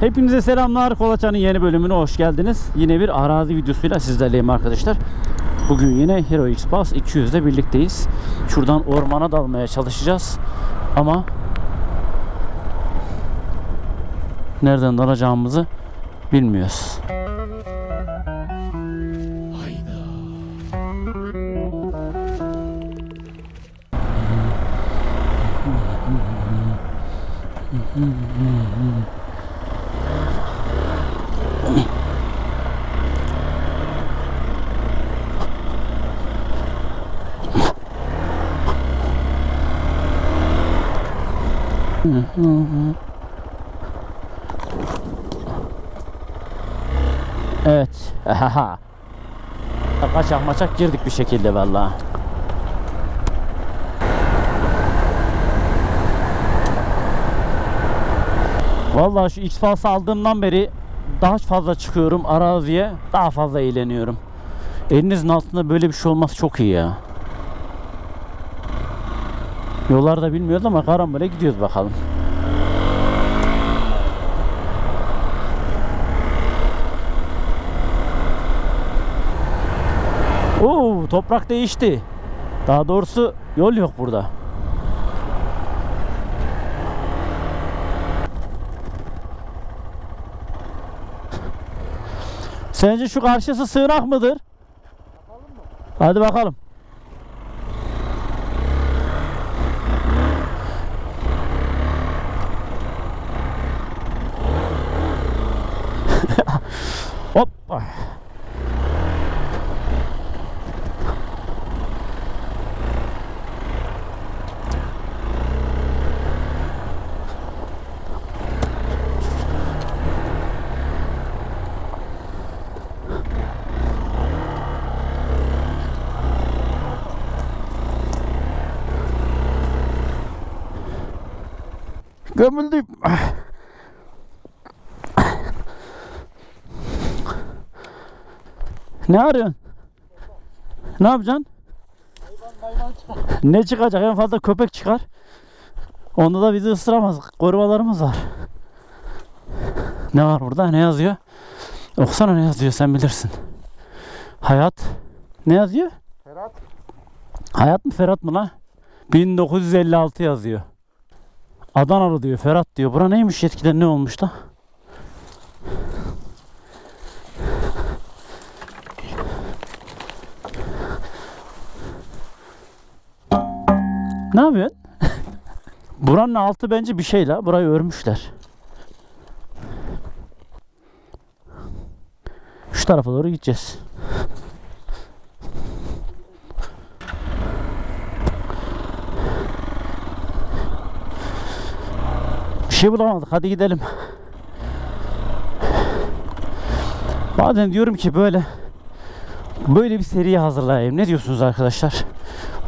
Hepinize selamlar. Kolaçan'ın yeni bölümüne hoş geldiniz. Yine bir arazi videosuyla sizlerleyim arkadaşlar. Bugün yine Hero X Pass 200'de birlikteyiz. Şuradan ormana dalmaya çalışacağız. Ama nereden dalacağımızı bilmiyoruz. Evet. Ahaha. Kaçak maçak girdik bir şekilde vallahi. Vallahi şu X-Files aldığımdan beri daha fazla çıkıyorum araziye. Daha fazla eğleniyorum. Elinizin altında böyle bir şey olması çok iyi ya. Yollarda bilmiyoruz ama karambole gidiyoruz bakalım. Oo, toprak değişti. Daha doğrusu yol yok burada. Sence şu karşısı sığınak mıdır? Hadi bakalım. Hop. Gömüldüm. Ne arıyorsun? Ne yapacaksın? Ne çıkacak? En fazla köpek çıkar. Onda da bizi ısıramaz. Korumalarımız var. Ne var burada? Ne yazıyor? Okusana ne yazıyor sen bilirsin. Hayat. Ne yazıyor? Ferhat. Hayat mı Ferhat mı lan? 1956 yazıyor. Adanalı diyor Ferhat diyor. Bura neymiş eskiden ne olmuş da? Ne yapıyorsun? Buranın altı bence bir şey la. Burayı örmüşler. Şu tarafa doğru gideceğiz. Bir şey bulamadık. Hadi gidelim. Bazen diyorum ki böyle böyle bir seriye hazırlayayım. Ne diyorsunuz arkadaşlar?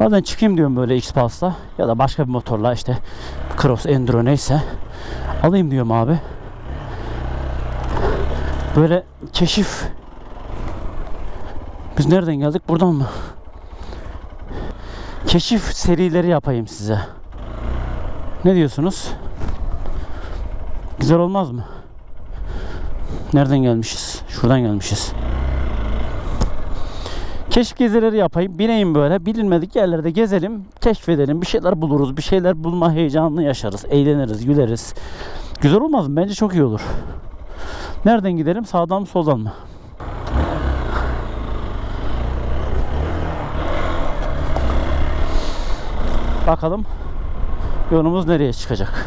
Bazen çıkayım diyorum böyle X-Pulse'la ya da başka bir motorla işte Cross Enduro neyse alayım diyorum abi. Böyle keşif biz nereden geldik? Buradan mı? Keşif serileri yapayım size. Ne diyorsunuz? Güzel olmaz mı? Nereden gelmişiz? Şuradan gelmişiz. Keşif gezileri yapayım. Bineyim böyle. Bilinmedik yerlerde gezelim. Keşfedelim. Bir şeyler buluruz. Bir şeyler bulma heyecanını yaşarız. Eğleniriz. Güleriz. Güzel olmaz mı? Bence çok iyi olur. Nereden gidelim? Sağdan mı soldan mı? Bakalım yolumuz nereye çıkacak.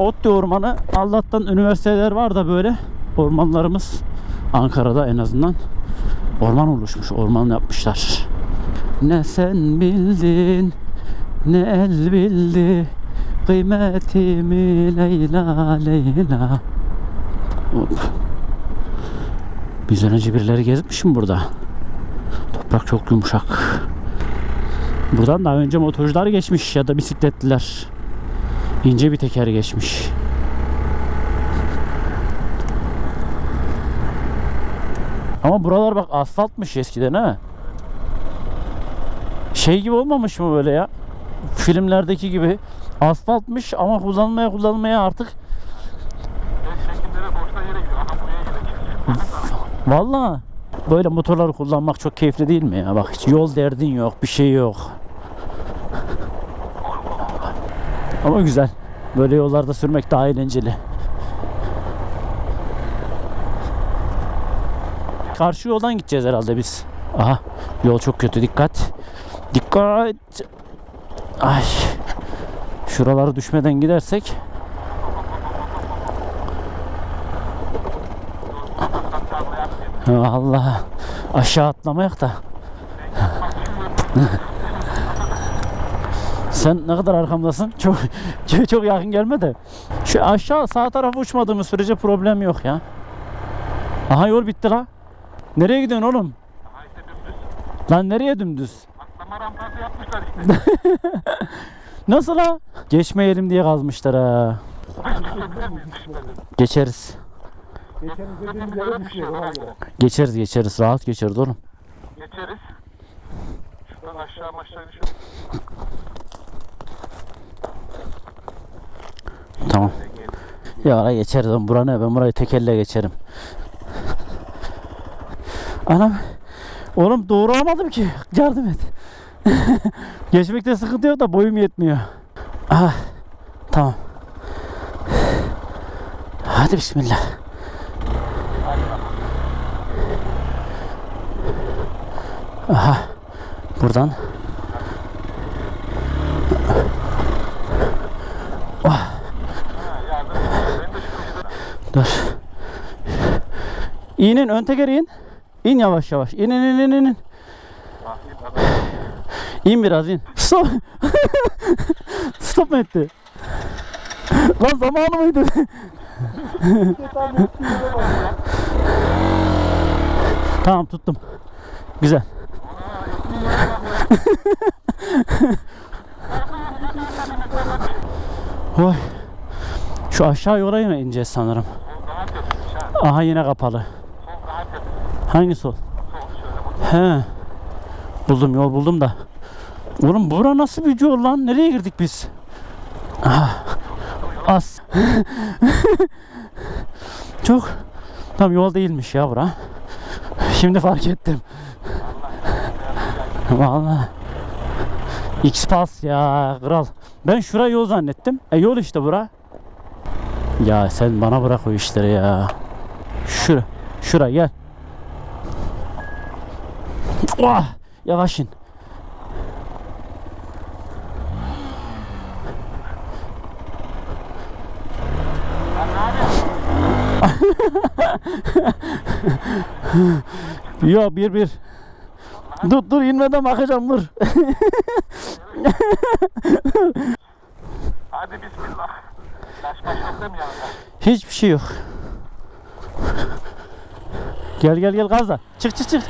Otlu Ormanı Allah'tan üniversiteler var da böyle ormanlarımız Ankara'da en azından orman oluşmuş. Orman yapmışlar. Ne sen bildin ne el bildi kıymetimi Leyla Leyla. Hop. Bizden önce birileri gezmişim burada. Toprak çok yumuşak. Buradan daha önce motorcular geçmiş ya da bisikletliler ince bir teker geçmiş. Ama buralar bak asfaltmış eskiden ha. Şey gibi olmamış mı böyle ya? Filmlerdeki gibi asfaltmış ama kullanmaya kullanmaya artık Valla böyle motorları kullanmak çok keyifli değil mi ya? Bak hiç yol derdin yok, bir şey yok. Ama güzel. Böyle yollarda sürmek daha eğlenceli. Karşı yoldan gideceğiz herhalde biz. Aha yol çok kötü dikkat. Dikkat. Ay. Şuraları düşmeden gidersek. Allah aşağı atlamayak da. Sen ne kadar arkamdasın? Çok çok, yakın gelme de. Şu aşağı sağ tarafa uçmadığımız sürece problem yok ya. Aha yol bitti la. Nereye gidiyorsun oğlum? Aha işte dümdüz. Lan nereye dümdüz? Atlama rampası yapmışlar işte. Nasıl la? Geçmeyelim diye kazmışlar ha. Geçeriz. Geçeriz. Geçeriz geçeriz. Rahat geçeriz oğlum. Geçeriz. Şuradan aşağı aşağı düşüyor. Tamam. Ya ara geçeriz. Bura ne? Ben burayı tek elle geçerim. Anam. Oğlum doğuramadım ki. Yardım et. Geçmekte sıkıntı yok da boyum yetmiyor. Ah. Tamam. Hadi bismillah. Aha. Buradan. Ha yardım et. Benim de şu köşeden. Dur. İnin ön tekeri in. İn yavaş yavaş. İn in in in in. İn biraz in. Stop. Stop mu etti? Lan zamanı mıydı? tamam tuttum. Güzel. Oy. Şu aşağı yola yine ineceğiz sanırım. Aha yine kapalı. Hangi sol? He. Buldum yol buldum da. Oğlum bura nasıl bir yol lan? Nereye girdik biz? Ah. As. Çok. Tam yol değilmiş ya bura. Şimdi fark ettim. Vallahi. X-Pass ya kral. Ben şura yol zannettim. E yol işte bura. Ya sen bana bırak o işleri ya. Şura. Şura gel. Oh, yavaş in. Yok bir bir. Dur dur inmeden bakacağım dur. Hadi bismillah. Hiçbir şey yok. Gel gel gel gazla. Çık çık çık.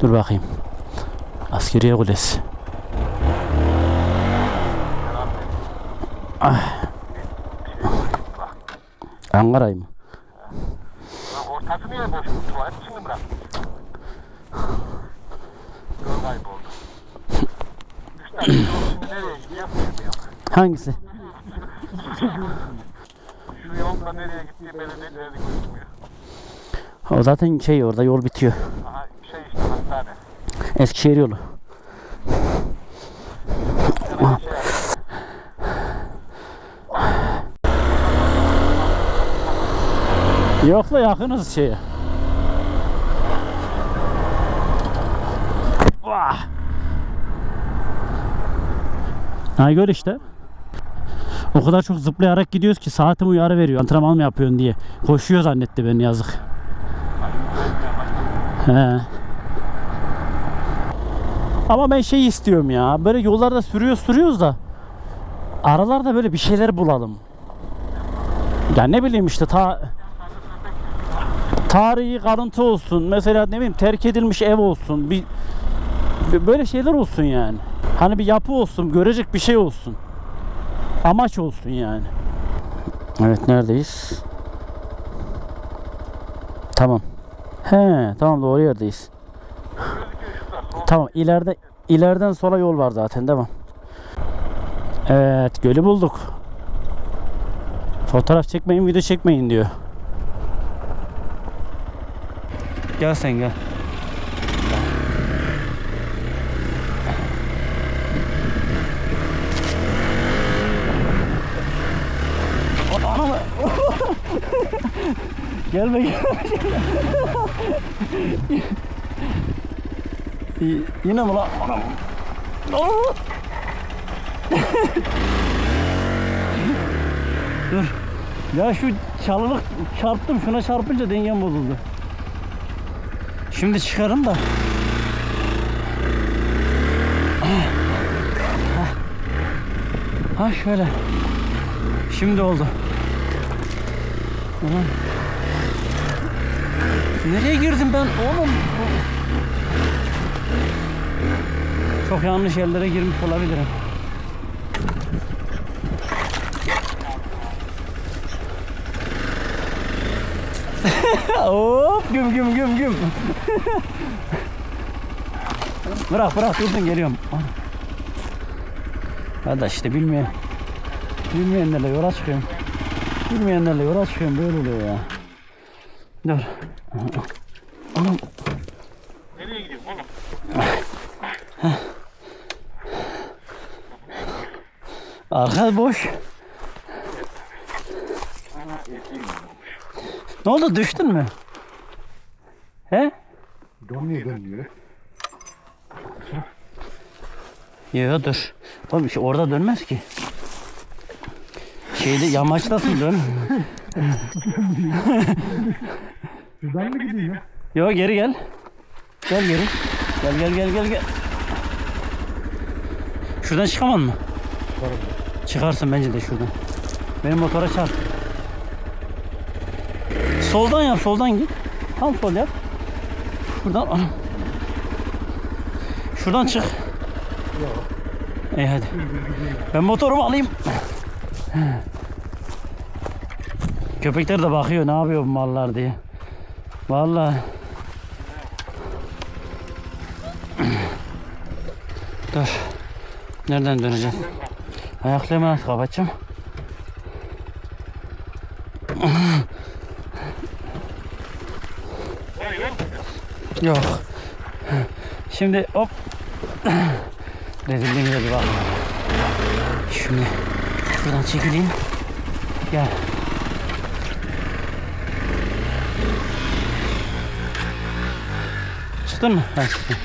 Dur bakayım. Askeriye kulesi. Ah. Ankara'yı mı? Lan ortası niye boş? Tuvalet için mi bırak? Yol kayboldu. Üç tane yol şimdi nereye gidiyor? Hangisi? Şu yolda nereye gittiği belli değil, nerede gözükmüyor. O zaten şey orada yol bitiyor. Aha şey işte hastane. Eskişehir yolu. Hemen şey yap. Yok da yakınız şeye. Vah! Ha gör işte. O kadar çok zıplayarak gidiyoruz ki saatim uyarı veriyor. Antrenman mı yapıyorsun diye. Koşuyor zannetti beni yazık. He. Ama ben şey istiyorum ya. Böyle yollarda sürüyoruz sürüyoruz da aralarda böyle bir şeyler bulalım. Ya ne bileyim işte ta tarihi kalıntı olsun. Mesela ne bileyim terk edilmiş ev olsun. Bir, bir- böyle şeyler olsun yani. Hani bir yapı olsun, görecek bir şey olsun. Amaç olsun yani. Evet neredeyiz? Tamam. He tamam doğru yerdeyiz. Tamam ileride ileriden sola yol var zaten devam. Evet gölü bulduk. Fotoğraf çekmeyin video çekmeyin diyor. Gel sen gel. Gelme. Y- Yine mi lan? Dur. Ya şu çalılık çarptım şuna çarpınca dengem bozuldu. Şimdi çıkarım da. Ha şöyle. Şimdi oldu. Ulan. Nereye girdim ben oğlum? Çok yanlış yerlere girmiş olabilirim. Hop güm güm güm güm. bırak bırak dursun geliyorum. Hadi işte bilmeyen bilmeyenlerle yola çıkıyorum. Bilmeyenlerle yola çıkıyorum böyle oluyor ya. Dur. Anam Nereye gidiyorsun oğlum? arka boş. Ne oldu düştün mü? He? Dönmüyor dönmüyor. Yok dur. Oğlum işte orada dönmez ki. Şeyde yamaçtasın dön. Şuradan mı gidiyor ya? Yok geri gel. Gel geri. Gel gel gel gel gel. Şuradan çıkamam mı? Çıkarsın bence de şuradan. Benim motora çarp. Soldan yap, soldan git. Tam sol yap. Şuradan anam. Şuradan çık. Yok. İyi hadi. Ben motorumu alayım. Köpekler de bakıyor ne yapıyor bu mallar diye. Vallahi. Dur. Nereden döneceğim? Ayaklarımı nasıl kapatacağım? Var yok. Yok. Şimdi hop. Rezilliğimize bir bak. Şimdi şuradan çekileyim. Gel. Çıktın mı? Ha çıktım.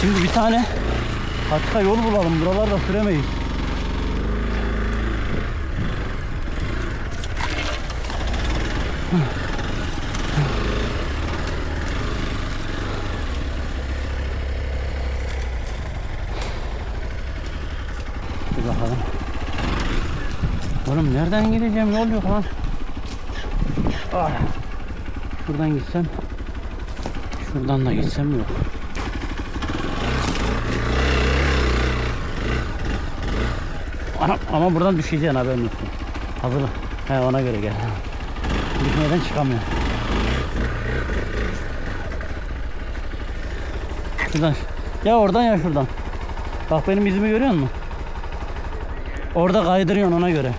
Şimdi bir tane patika yol bulalım. Buralarda süremeyiz. Bir bakalım. Oğlum nereden gideceğim? Yol yok lan. Ah. Şuradan gitsem. Şuradan da gitsem yok. Ana, ama buradan düşeceksin haberin olsun. Hazır. He ona göre gel. Düşmeden çıkamıyor. Şuradan. Ya oradan ya şuradan. Bak benim izimi görüyor musun? Orada kaydırıyorsun ona göre.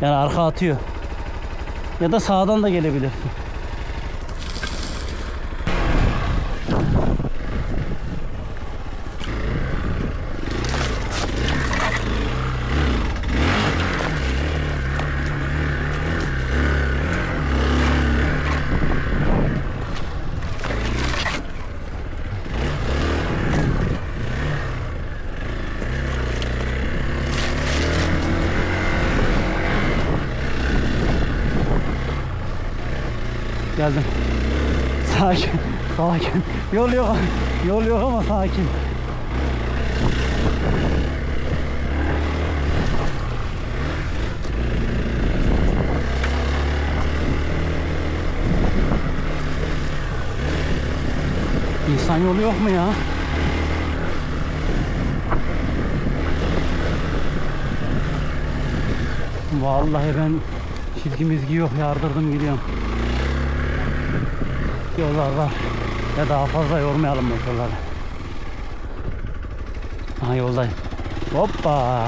Yani arka atıyor. Ya da sağdan da gelebilirsin. Sakin. Sakin. Yol yok. Yol yok ama sakin. İnsan yolu yok mu ya? Vallahi ben Çizgi mizgi yok yardırdım gidiyorum. Yollar var. Ya daha fazla yormayalım motorları. Aha yoldayım. Hoppa.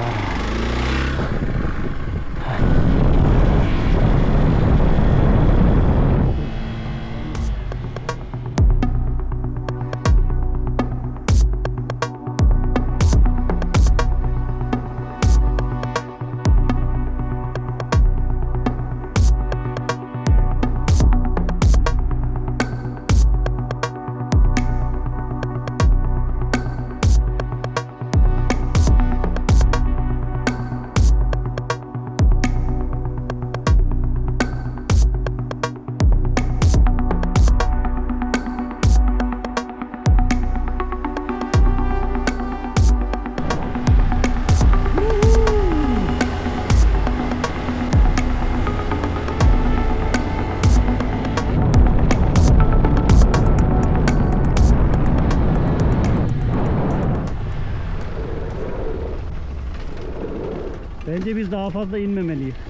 Bence biz daha fazla inmemeliyiz.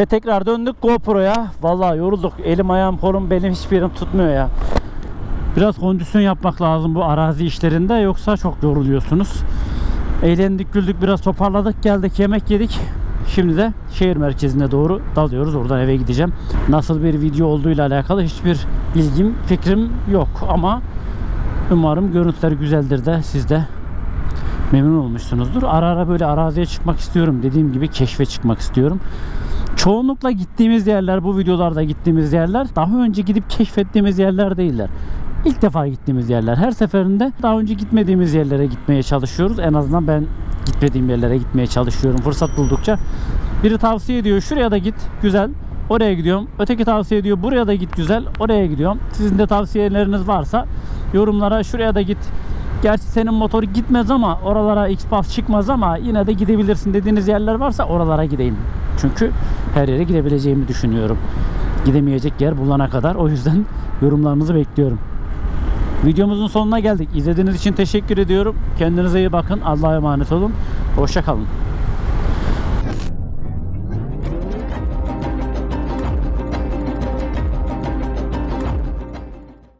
Ve tekrar döndük GoPro'ya. Vallahi yorulduk. Elim ayağım kolum benim hiçbir yerim tutmuyor ya. Biraz kondisyon yapmak lazım bu arazi işlerinde yoksa çok yoruluyorsunuz. Eğlendik güldük biraz toparladık geldik yemek yedik. Şimdi de şehir merkezine doğru dalıyoruz. Oradan eve gideceğim. Nasıl bir video olduğuyla alakalı hiçbir bilgim, fikrim yok ama umarım görüntüler güzeldir de siz de memnun olmuşsunuzdur. Ara ara böyle araziye çıkmak istiyorum. Dediğim gibi keşfe çıkmak istiyorum. Çoğunlukla gittiğimiz yerler, bu videolarda gittiğimiz yerler daha önce gidip keşfettiğimiz yerler değiller. İlk defa gittiğimiz yerler. Her seferinde daha önce gitmediğimiz yerlere gitmeye çalışıyoruz. En azından ben gitmediğim yerlere gitmeye çalışıyorum fırsat buldukça. Biri tavsiye ediyor şuraya da git güzel. Oraya gidiyorum. Öteki tavsiye ediyor buraya da git güzel. Oraya gidiyorum. Sizin de tavsiyeleriniz varsa yorumlara şuraya da git. Gerçi senin motor gitmez ama oralara X-Pass çıkmaz ama yine de gidebilirsin dediğiniz yerler varsa oralara gideyim. Çünkü her yere gidebileceğimi düşünüyorum. Gidemeyecek yer bulana kadar. O yüzden yorumlarınızı bekliyorum. Videomuzun sonuna geldik. İzlediğiniz için teşekkür ediyorum. Kendinize iyi bakın. Allah'a emanet olun. Hoşça kalın.